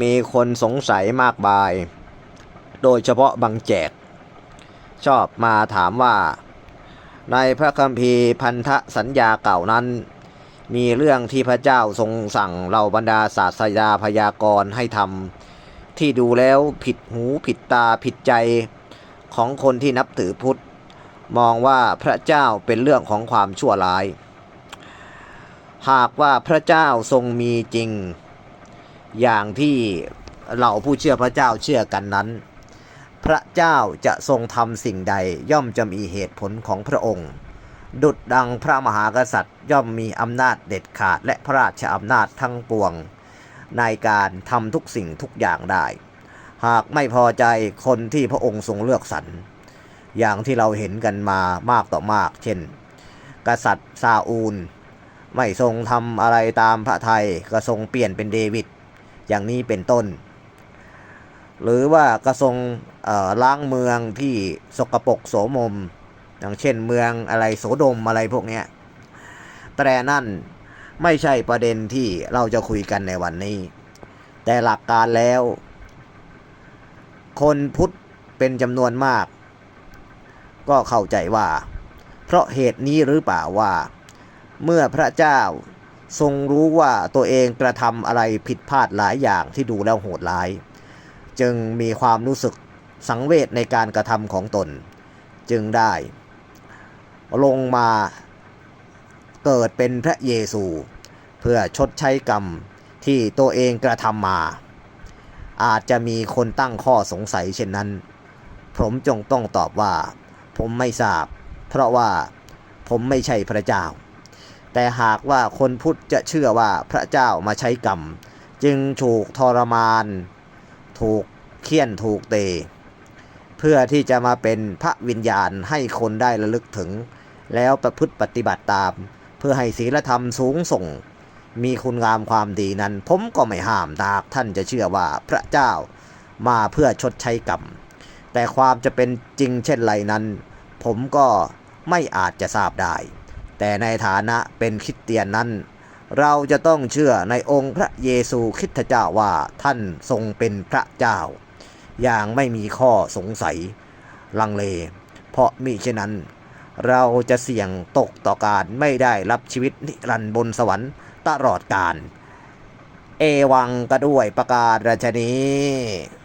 มีคนสงสัยมากมาย โดยเฉพาะบางแจก ชอบมาถามว่า ในพระคัมภีร์พันธสัญญาเก่านั้น มีเรื่องที่พระเจ้าทรงสั่งเหล่าบรรดาศาสดาพยากรณ์ให้ทำที่ดูแล้วผิดหูผิดตาผิดใจของคนที่นับถือพุทธ มองว่าพระเจ้าเป็นเรื่องของความชั่วร้าย หากว่าพระเจ้าทรงมีจริง อย่างที่เหล่าผู้เชื่อพระเจ้าเชื่อกันนั้น พระเจ้าจะทรงทำสิ่งใดย่อมจะมีเหตุผลของพระองค์ ดุดดังพระมหากษัตริย์ย่อมมีอำนาจเด็ดขาดและพระราชอำนาจทั้งปวง ในการทำทุกสิ่งทุกอย่างได้ หากไม่พอใจคนที่พระองค์ทรงเลือกสรรอย่างที่เราเห็นกันมามากต่อมาก เช่น กษัตริย์ซาอูล ไม่ทรงทำอะไรตามพระไทยก็ทรงเปลี่ยนเป็นเดวิด อย่างนี้เป็นต้น หรือว่ากระทรงล้างเมืองที่สกปรกโสมม อย่างเช่นเมืองอะไรโสดมอะไรพวกนี้แต่นั่นไม่ใช่ประเด็นที่เราจะคุยกันในวันนี้ แต่หลักการแล้ว คนพุทธเป็นจำนวนมาก ก็เข้าใจว่า เพราะเหตุนี้หรือเปล่าว่า เมื่อพระเจ้า ทรงรู้ว่าตัวเองกระทำอะไรผิดพลาดหลายอย่างที่ดูแล้วโหดร้าย จึงมีความรู้สึกสังเวชในการกระทำของตน จึงได้ ลงมาเกิดเป็นพระเยซู เพื่อชดใช้กรรมที่ตัวเองกระทำมา อาจจะมีคนตั้งข้อสงสัยเช่นนั้น ผมจงต้องตอบว่า ผมไม่ทราบ เพราะว่าผมไม่ใช่พระเจ้า แต่หากว่าคนพุทธจะเชื่อว่าพระเจ้ามาใช้กรรม จึงถูกทรมาน ถูกเคี่ยนถูกเตเพื่อที่จะมาเป็นพระวิญญาณให้คนได้ระลึกถึง แล้วประพฤติปฏิบัติตาม เพื่อให้ศีลธรรมสูงส่ง มีคุณงามความดีนั้น ผมก็ไม่ห้ามหากท่านจะเชื่อว่าพระเจ้ามาเพื่อชดใช้กรรม แต่ความจะเป็นจริงเช่นไรนั้น ผมก็ไม่อาจจะทราบได้ แต่ในฐานะเป็นคริสเตียนนั้น เราจะต้องเชื่อในองค์พระเยซูคริสต์เจ้าว่าท่านทรงเป็นพระเจ้า อย่างไม่มีข้อสงสัยลังเล เพราะมิฉะนั้น เราจะเสี่ยงตกต่อการไม่ได้รับชีวิตนิรันดร์บนสวรรค์ตลอดกาลเอวังก็ด้วยประกาศราชนี้